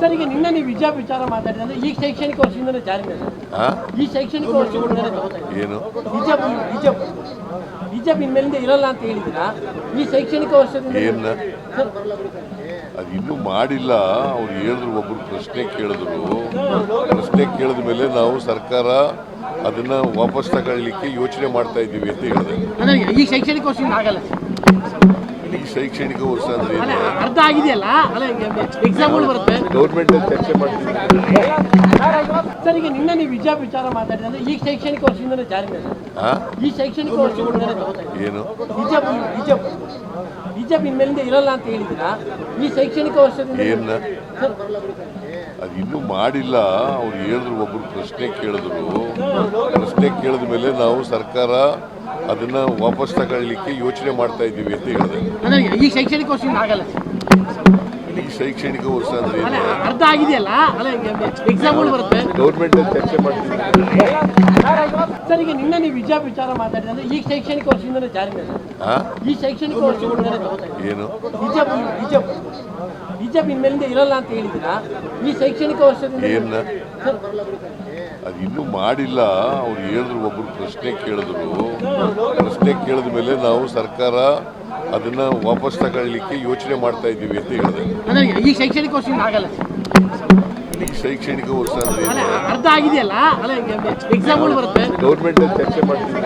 Sir ಈಗ ನಿನ್ನೆ ನೀವು ವಿಜಯ ವಿಚಾರ ಮಾತಾಡಿದ್ರೆ ಈ ಶೈಕ್ಷಣಿಕ ವರ್ಷದಿಂದಲೇ ಜಾರಿ? ಈ ಶೈಕ್ಷಣಿಕ ವರ್ಷದಿಂದಲೇ ಏನು? ಬಿಜೆಪಿ ಹಿಜಾಬ್ ಹಿಜಾಬ್ ಇನ್ಮೇಲಿಂದ ಇರಲ್ಲ ಅಂತ ಹೇಳಿದ್ದೀರಾ? ಈ ಶೈಕ್ಷಣಿಕ ವರ್ಷದಿಂದ ಅದು ಇನ್ನೂ ಮಾಡಿಲ್ಲ. ಅವ್ರು ಹೇಳಿದ್ರು ಒಬ್ರು ಪ್ರಶ್ನೆ ಕೇಳಿದ್ರು. ಪ್ರಶ್ನೆ ಕೇಳಿದ ಮೇಲೆ ನಾವು ಸರ್ಕಾರ ಅದನ್ನ ವಾಪಸ್ ತಗೊಳ್ಳಿಕ್ಕೆ ಯೋಚನೆ ಮಾಡ್ತಾ ಇದ್ದೀವಿ ಅಂತ ಹೇಳಿದೆ. ಈ ಶೈಕ್ಷಣಿಕ ವರ್ಷ ಆಗಲ್ಲ ಈ ಶೈಕ್ಷಣಿಕ ವರ್ಷ ಅಂದ್ರೆ ಅರ್ಧ ಆಗಿದೆಯಲ್ಲ? ಎಕ್ಸಾಮ್ ಎಕ್ಸಾಮ್ಗಳು ಬರುತ್ತೆ. ಗೌರ್ಮೆಂಟ್ ಚರ್ಚೆ ಮಾಡ್ತೀವಿ ಸರ್ ಈಗ ನಿನ್ನೆ ನೀವು ವಿಜಯ ವಿಚಾರ ಮಾತಾಡಿದ್ರೆ ಈ ಶೈಕ್ಷಣಿಕ ವರ್ಷದಿಂದಲೇ ಜಾರಿ? ಈ ಶೈಕ್ಷಣಿಕ ವರ್ಷದಿಂದಲೇ ಏನು? ಬಿಜೆಪಿ ಬಿಜೆಪಿ ಹಿಜಾಬ್ ಇನ್ಮೇಲಿಂದ ಇರಲ್ಲ ಅಂತ ಹೇಳಿದ್ದೀರಾ? ಈ ಶೈಕ್ಷಣಿಕ ವರ್ಷದಿಂದ ಏನ? ಅದು ಇನ್ನೂ ಮಾಡಿಲ್ಲ. ಅವ್ರು ಹೇಳಿದ್ರು ಒಬ್ರು ಪ್ರಶ್ನೆ ಕೇಳಿದ್ರು. ಪ್ರಶ್ನೆ ಕೇಳಿದ ಮೇಲೆ ನಾವು ಸರ್ಕಾರ ಅದನ್ನ ವಾಪಸ್ ತಗೊಳ್ಳಿಕ್ಕೆ ಯೋಚನೆ ಮಾಡ್ತಾ ಇದ್ದೀವಿ ಅಂತ ಹೇಳಿದೆ ಈ ಶೈಕ್ಷಣಿಕ ವರ್ಷ ಆಗಲ್ಲ ಈ ಶೈಕ್ಷಣಿಕ ವರ್ಷ ಅಂದ್ರೆ ಅರ್ಧ ಆಗಿದೆಯಲ್ಲ? ಎಕ್ಸಾಮ್ಗಳು ಬರುತ್ತೆ. ಗೌರ್ಮೆಂಟ್ ಚರ್ಚೆ ಮಾಡ್ತೀವಿ. ಸರ್ ಈಗ ನಿನ್ನೆ ನೀವು ವಿಜಯ ವಿಚಾರ ಮಾತಾಡಿದ್ರೆ ಈ ಶೈಕ್ಷಣಿಕ ವರ್ಷದಿಂದಲೇ ಜಾರಿ ಮೇಲೆ? ಈ ಶೈಕ್ಷಣಿಕ ವರ್ಷದಿಂದಲೇ ಏನು? ಬಿಜೆಪಿ ಹಿಜಾಬ್ ಇನ್ಮೇಲಿಂದ ಇರಲ್ಲ ಅಂತ ಹೇಳಿದ್ದೀರಾ? ಈ ಶೈಕ್ಷಣಿಕ ವರ್ಷದಿಂದ ಏನ? ಅದು ಇನ್ನೂ ಮಾಡಿಲ್ಲ. ಅವ್ರು ಹೇಳಿದ್ರು ಒಬ್ರು ಪ್ರಶ್ನೆ ಕೇಳಿದ್ರು. ಪ್ರಶ್ನೆ ಕೇಳಿದ ಮೇಲೆ ನಾವು ಸರ್ಕಾರ ಅದನ್ನ ವಾಪಸ್ ತಗೊಳ್ಳಿಕ್ಕೆ ಯೋಚನೆ ಮಾಡ್ತಾ ಇದ್ದೀವಿ ಅಂತ ಹೇಳಿದೆ. ಈ ಶೈಕ್ಷಣಿಕ ವರ್ಷ ಆಗಲ್ಲ. ಶೈಕ್ಷಣಿಕ ವರ್ಷ ಅಂದ್ರೆ ಅರ್ಧ ಆಗಿದೆಯಲ್ಲ? ಎಕ್ಸಾಮ್ಗಳು ಬರುತ್ತೆ. ಗೌರ್ಮೆಂಟ್ ಚರ್ಚೆ ಮಾಡ್ತೀವಿ.